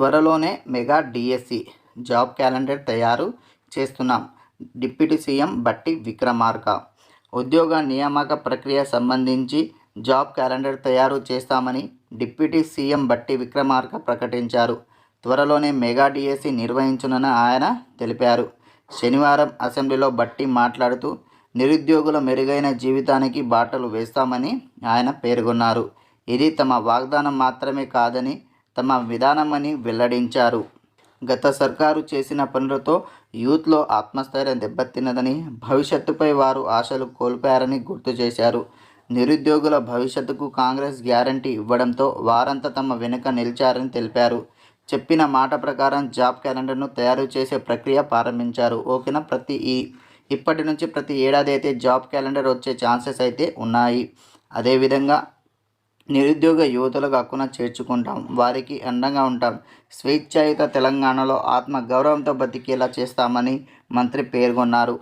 త్వరలోనే mega DSC job calendar తయారు చేస్తున్నాం. డిప్యూటీ సీఎం బట్టి విక్రమార్క. ఉద్యోగ నియామక ప్రక్రియ సంబంధించి జాబ్ క్యాలెండర్ తయారు చేస్తామని డిప్యూటీ సీఎం బట్టి విక్రమార్క ప్రకటించారు. త్వరలోనే మెగా డిఎస్సి నిర్వహించునని ఆయన తెలిపారు. శనివారం అసెంబ్లీలో బట్టి మాట్లాడుతూ నిరుద్యోగుల మెరుగైన జీవితానికి బాటలు వేస్తామని ఆయన పేర్కొన్నారు. ఇది తమ వాగ్దానం మాత్రమే కాదని తమ విధానమని వెల్లడించారు. గత సర్కారు చేసిన పనులతో యూత్లో ఆత్మస్థైర్యం దెబ్బతిన్నదని భవిష్యత్తుపై వారు ఆశలు కోల్పోయారని గుర్తు చేశారు. నిరుద్యోగుల భవిష్యత్తుకు కాంగ్రెస్ గ్యారంటీ ఇవ్వడంతో వారంతా తమ వెనుక నిలిచారని తెలిపారు. చెప్పిన మాట ప్రకారం జాబ్ క్యాలెండర్ను తయారు చేసే ప్రక్రియ ప్రారంభించారు. ఓకేనా ప్రతి ఈ ఇప్పటి నుంచి ప్రతి ఏడాది అయితే జాబ్ క్యాలెండర్ వచ్చే ఛాన్సెస్ అయితే ఉన్నాయి. అదేవిధంగా నిరుద్యోగ యువతులకు హక్కున చేర్చుకుంటాం. వారికి అండంగా ఉంటాం. స్వేచ్ఛాయుత తెలంగాణలో ఆత్మ గౌరవంతో బతికేలా చేస్తామని మంత్రి పేర్కొన్నారు.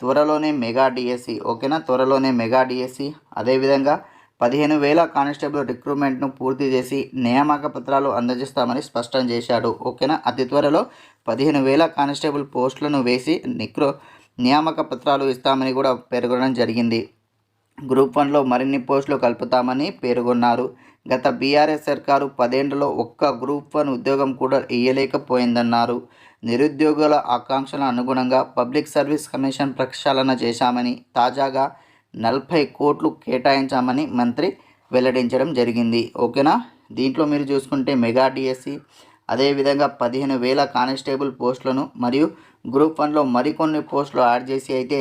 త్వరలోనే మెగా డిఎస్సి. ఓకేనా? త్వరలోనే మెగా డిఎస్సి. అదేవిధంగా పదిహేను వేల కానిస్టేబుల్ రిక్రూట్మెంట్ను పూర్తి చేసి నియామక పత్రాలు అందజేస్తామని స్పష్టం చేశాడు. ఓకేనా? అతి త్వరలో పదిహేను వేల కానిస్టేబుల్ పోస్టులను వేసి నిక్రో నియామక పత్రాలు ఇస్తామని కూడా పేర్కొనడం జరిగింది. గ్రూప్ వన్లో మరిన్ని పోస్టులు కలుపుతామని పేర్కొన్నారు. గత బీఆర్ఎస్ సర్కారు పదేళ్ళలో ఒక్క గ్రూప్ వన్ ఉద్యోగం కూడా ఇయ్యలేకపోయిందన్నారు. నిరుద్యోగుల ఆకాంక్షల అనుగుణంగా పబ్లిక్ సర్వీస్ కమిషన్ ప్రక్షాళన చేశామని తాజాగా నలభై కోట్లు కేటాయించామని మంత్రి వెల్లడించడం జరిగింది. ఓకేనా? దీంట్లో మీరు చూసుకుంటే మెగా డిఎస్సి అదేవిధంగా పదిహేను వేల కానిస్టేబుల్ పోస్టులను మరియు గ్రూప్ వన్లో మరికొన్ని పోస్టులు యాడ్ చేసి అయితే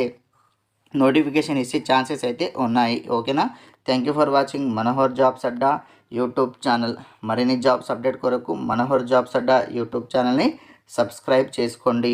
నోటిఫికేషన్ ఇచ్చే ఛాన్సెస్ అయితే ఉన్నాయి ఓకేనా? Thank you for watching Manohar jobs Adda YouTube channel. మరిన్ని జాబ్స్ అప్డేట్ కొరకు మనోహర్ జాబ్స్ అడ్డా యూట్యూబ్ ఛానల్ని సబ్స్క్రైబ్ చేసుకోండి.